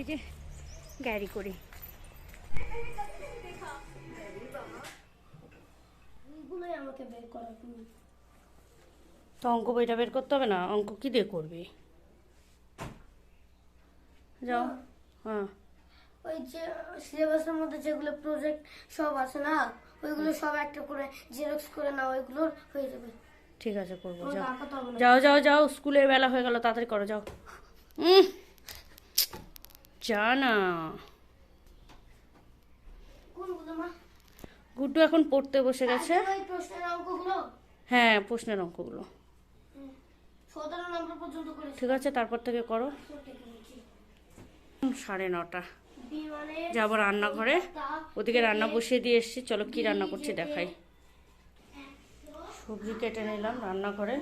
এই যে গ্যারি করি। তো অঙ্ক বইটা বের করতে হবে না? অঙ্ক কি দিয়ে করবি? যাও। হ্যাঁ। ওই যে সিলেবাসের মধ্যে যেগুলো প্রজেক্ট সব আছে না ওইগুলো সব একটা করে জেরক্স করে নাও ওইগুলো হয়ে যাবে। ঠিক আছে করব যাও। যাও যাও যাও স্কুলের বেলা হয়ে গেল তাড়াতাড়ি করো যাও। উম, যা না গুড্ডু এখন পড়তে বসে গেছে। হ্যাঁ প্রশ্নের অঙ্কগুলো। ঠিক আছে তারপর থেকে করো। সাড়ে নটা। যাব রান্নাঘরে। ওদিকে রান্না বসিয়ে দিয়ে এসেছি। চলো কি রান্না করছি দেখাই। সবজি কেটে নিলাম রান্নাঘরে।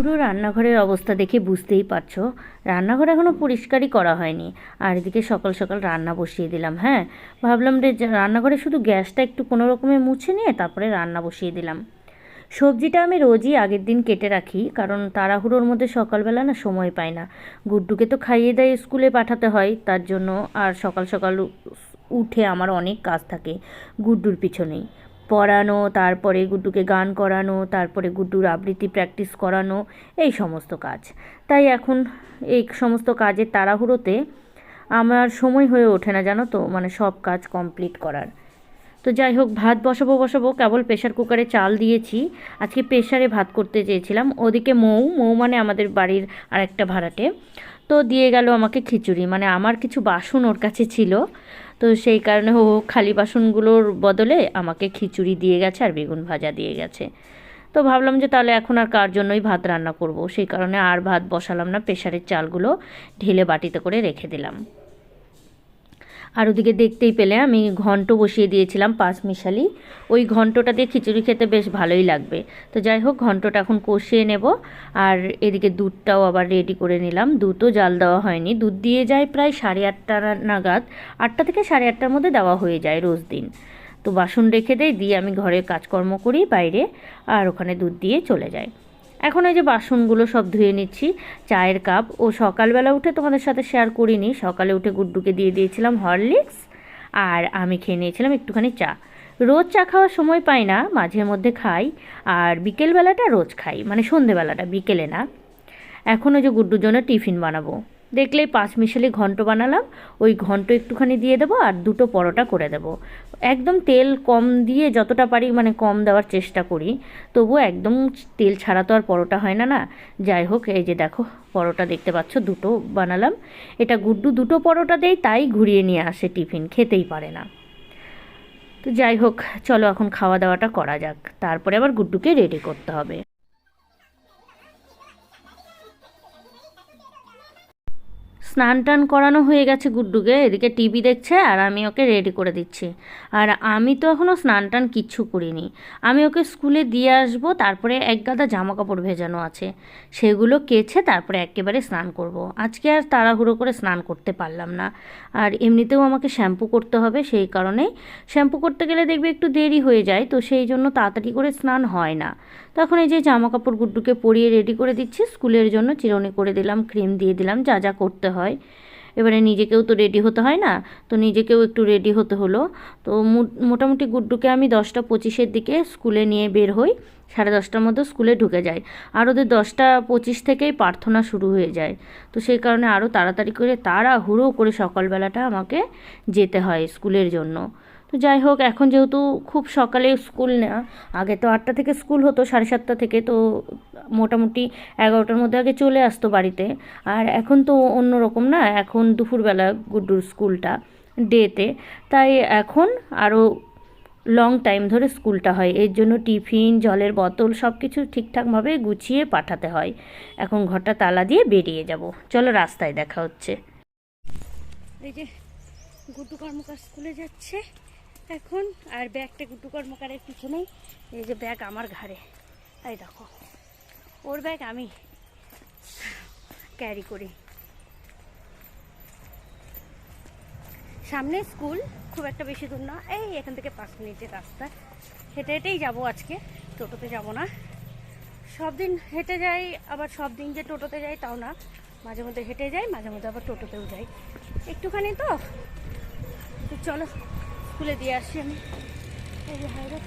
পুরো রান্নাঘরের অবস্থা দেখে বুঝতেই পারছ। রান্নাঘর এখনও পরিষ্কারই করা হয়নি। আর এদিকে সকাল সকাল রান্না বসিয়ে দিলাম হ্যাঁ? ভাবলাম যে রান্নাঘরে শুধু গ্যাসটা একটু কোনো রকমে মুছে নিয়ে তারপরে রান্না বসিয়ে দিলাম। সবজিটা আমি রোজই আগের দিন কেটে রাখি, কারণ তাড়াহুড়োর মধ্যে সকালবেলা না সময় পাই না। গুড্ডুকে তো খাইয়ে দেয় স্কুলে পাঠাতে হয়, তার জন্য আর সকাল সকাল উঠে আমার অনেক কাজ থাকে, গুড্ডুর পিছনেই। পড়ানো, তারপরে গুড্ডুকে গান করানো, তারপরে গুড্ডুর আবৃত্তি প্র্যাকটিস করানো, এই সমস্ত কাজ। তাই এখন এই সমস্ত কাজের তাড়াহুড়োতে আমার সময় হয়ে ওঠে না, জানো তো? মানে সব কাজ কমপ্লিট করার। তো যাই হোক, ভাত বসাবো বসাবো, কেবল প্রেশার কুকারে চাল দিয়েছি। আজকে প্রেশারে ভাত করতে চেয়েছিলাম। ওদিকে মৌ মৌ মানে আমাদের বাড়ির আরেকটা ভাড়াটে। তো দিয়ে গেল আমাকে খিচুড়ি। মানে আমার কিছু বাসন ওর কাছে ছিল। তো সেই কারণে ও খালি বাসনগুলোর বদলে আমাকে খিচুড়ি দিয়ে গেছে আর বেগুন ভাজা দিয়ে গেছে। তো ভাবলাম যে তাহলে এখন আর কার জন্যই ভাত রান্না করব? সেই কারণে আর ভাত বসালাম না প্রেশারের চালগুলো ঢেলে বাটিতে করে রেখে দিলাম। আর ওদিকে দেখতেই পেলে আমি ঘন্ট বসিয়ে দিয়েছিলাম পাঁচ মিশালি ওই ঘন্টটা দিয়ে খিচুড়ি খেতে বেশ ভালোই লাগবে। তো যাই হোক, ঘন্টটা এখন কষিয়ে নেব। আর এদিকে দুধটাও আবার রেডি করে নিলাম। দুধও জাল দেওয়া হয়নি। দুধ দিয়ে যায় প্রায় সাড়ে আটটা নাগাদ। আটটা থেকে সাড়ে আটটার মধ্যে দেওয়া হয়ে যায় রোজ দিন। তো বাসন রেখে দেয় দিয়ে আমি ঘরে কাজকর্ম করি বাইরে। আর ওখানে দুধ দিয়ে চলে যায়। এখন এই যে বাসনগুলো সব ধুয়ে নিচ্ছি, চায়ের কাপ। ও সকালবেলা উঠে তোমাদের সাথে শেয়ার করিনি। সকালে উঠে গুড্ডুকে দিয়ে দিয়েছিলাম হরলিক্স আর আমি খেয়ে নিয়েছিলাম একটুখানি চা। রোজ চা খাওয়ার সময় পাই না, মাঝে মধ্যে খাই। আর বিকেলবেলাটা রোজ খাই মানে সন্ধেবেলাটা, বিকেলে না। এখন ওই যে গুড্ডুর জন্য টিফিন বানাবো। দেখলেই পাঁচ মিশালি ঘন্ট বানালাম, ওই ঘন্ট একটুখানি দিয়ে দেবো আর দুটো পরোটা করে দেবো। একদম তেল কম দিয়ে যতটা পারি মানে কম দেওয়ার চেষ্টা করি তবু একদম তেল ছাড়া তো আর পরোটা হয় না না। যাই হোক, এই যে দেখো, পরোটা দেখতে পাচ্ছ, দুটো বানালাম। এটা গুড্ডু দুটো পরোটা দেয় তাই ঘুরিয়ে নিয়ে আসে টিফিন, খেতেই পারে না। তো যাই হোক, চলো এখন খাওয়া দাওয়াটা করা যাক, তারপরে আবার গুড্ডুকে রেডি করতে হবে। স্নান টান করানো হয়ে গেছে গুড্ডুকে, এদিকে টিভি দেখছে আর আমি ওকে রেডি করে দিচ্ছি। আর আমি তো এখনও স্নান টান কিচ্ছু করিনি। আমি ওকে স্কুলে দিয়ে আসব, তারপরে এক গাদা জামা কাপড় ভেজানো আছে। সেগুলো কেছে তারপরে একেবারে স্নান করব। আজকে আর তাড়াহুড়ো করে স্নান করতে পারলাম না। আর এমনিতেও আমাকে শ্যাম্পু করতে হবে, সেই কারণে শ্যাম্পু করতে গেলে দেখবে একটু দেরি হয়ে যায়, তো সেই জন্য তাড়াতাড়ি করে স্নান হয় না। তখন এই যে জামা কাপড় গুড্ডুকে পরিয়ে রেডি করে দিচ্ছি, স্কুলের জন্য চিরুনি করে দিলাম, ক্রিম দিয়ে দিলাম, যা যা করতে হয়। এবারে নিজেকেও তো রেডি হতে হয় না, তো নিজেকেও একটু রেডি হতে হলো। তো মোটামুটি গুড্ডুকে আমি দশটা পঁচিশের দিকে স্কুলে নিয়ে বের হই, সাড়ে দশটার মধ্যে স্কুলে ঢুকে যায় আর ওদের দশটা পঁচিশ থেকেই প্রার্থনা শুরু হয়ে যায়। তো সেই কারণে আরও তাড়াতাড়ি করে তাড়াহুড়ো করে সকালবেলাটা আমাকে যেতে হয় স্কুলের জন্য। তো যাই হোক, এখন যেহেতু খুব সকালে স্কুল না, আগে তো আটটা থেকে স্কুল হতো, সাড়ে সাতটা থেকে, তো মোটামুটি এগারোটার মধ্যে আগে চলে আসতো বাড়িতে। আর এখন তো অন্য রকম না, এখন দুপুরবেলা গুড্ডুর স্কুলটা ডেতে। তাই এখন আরও লং টাইম ধরে স্কুলটা হয়। এর জন্য টিফিন, জলের বোতল সব কিছু ঠিকঠাকভাবে গুছিয়ে পাঠাতে হয়। এখন ঘরটা তালা দিয়ে বেরিয়ে যাব। চলো রাস্তায় দেখা হচ্ছে। যে গুড্ডু কর্মকার স্কুলে যাচ্ছে। এখন আর ব্যাগটা গুড্ডু কর্মকারের পিছনেই এই যে ব্যাগ আমার ঘাড়ে। এই দেখো, ওর ব্যাগ আমি ক্যারি করি। সামনে স্কুল, খুব একটা বেশি দূর না, এই এখান থেকে পাঁচ মিনিটের রাস্তা। হেঁটে হেঁটেই যাব আজকে, টোটোতে যাব না। সব দিন হেঁটে যাই, আবার সব দিন যে টোটোতে যাই তাও না। মাঝে মধ্যে হেঁটে যাই, মাঝে মধ্যে আবার টোটোতেও যাই। একটুখানি তো চলো। স্কুলে দিয়ে আসি আমি। এই যে হাইরোড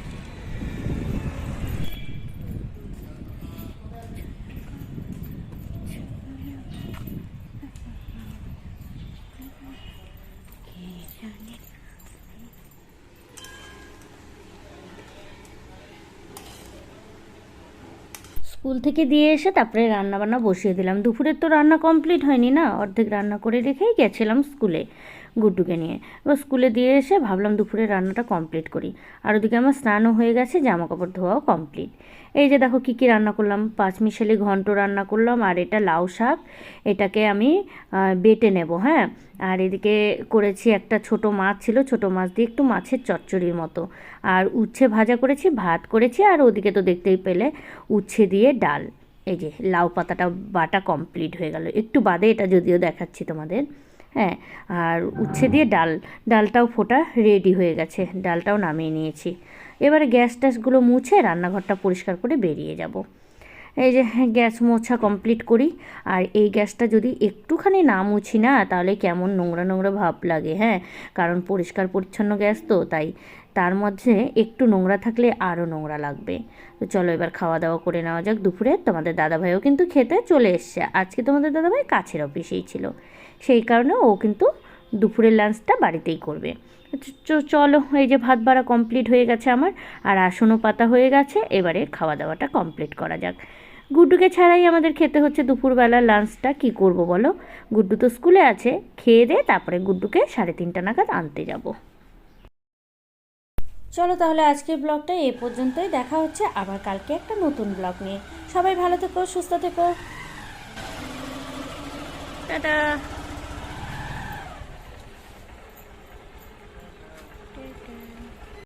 স্কুল থেকে দিয়ে এসে তারপরে রান্না বান্না বসিয়ে দিলাম। দুপুরের তো রান্না কমপ্লিট হয়নি না? অর্ধেক রান্না করে রেখেই গেছিলাম স্কুলে গুড্ডুকে নিয়ে। এবার স্কুলে দিয়ে এসে ভাবলাম দুপুরে রান্নাটা কমপ্লিট করি। আর ওদিকে আমার স্নানও হয়ে গেছে জামা কাপড় ধোয়াও কমপ্লিট। এই যে দেখো কী কী রান্না করলাম। পাঁচ মিশালি ঘন্ট রান্না করলাম আর এটা লাউ শাক। এটাকে আমি বেটে নেব হ্যাঁ? আর এদিকে করেছি একটা ছোট মাছ ছিল, ছোট মাছ দিয়ে একটু মাছের চচ্চড়ির মতো। আর উচ্ছে ভাজা করেছি, ভাত করেছি, আর ওদিকে তো দেখতেই পেলে উচ্ছে দিয়ে ডাল। এই যে লাউ পাতাটা, বাটা কমপ্লিট হয়ে গেল। একটু বাদে এটা যদিও দেখাচ্ছি তোমাদের হ্যাঁ? আর উচ্ছে দিয়ে ডাল, ডালটাও ফোটা রেডি হয়ে গেছে। ডালটাও নামিয়ে নিয়েছি। এবারে গ্যাস ট্যাসগুলো মুছে রান্নাঘরটা পরিষ্কার করে বেরিয়ে যাব। এই যে গ্যাস মোছা কমপ্লিট করি, আর এই গ্যাসটা যদি একটুখানি না মুছি না, তাহলে কেমন নোংরা নোংরা ভাব লাগে হ্যাঁ? কারণ পরিষ্কার পরিচ্ছন্ন গ্যাস তো, তাই তার মধ্যে একটু নোংরা থাকলে আরও নোংরা লাগবে। তো চলো এবার খাওয়া দাওয়া করে নেওয়া যাক দুপুরে। তোমাদের দাদাভাইও কিন্তু খেতে চলে এসছে। আজকে তোমাদের দাদাভাই কাছের অফিসেই ছিল। সেই কারণে ও কিন্তু দুপুরের লাঞ্চটা বাড়িতেই করবে। চলো, এই যে ভাত বাড়া কমপ্লিট হয়ে গেছে আমার, আর আসনও পাতা হয়ে গেছে, এবারে খাওয়া দাওয়াটা কমপ্লিট করা যাক। গুড্ডুকে ছাড়াই আমাদের খেতে হচ্ছে দুপুরবেলা লাঞ্চটা কি করব বলো? গুড্ডু তো স্কুলে আছে, খেয়ে দে, তারপরে গুড্ডুকে সাড়ে তিনটা নাগাদ আনতে যাব। চলো তাহলে আজকের ব্লগটা এ পর্যন্তই, দেখা হচ্ছে আবার কালকে একটা নতুন ব্লগ নিয়ে। সবাই ভালো থেকো, সুস্থ থেকো। টাটা।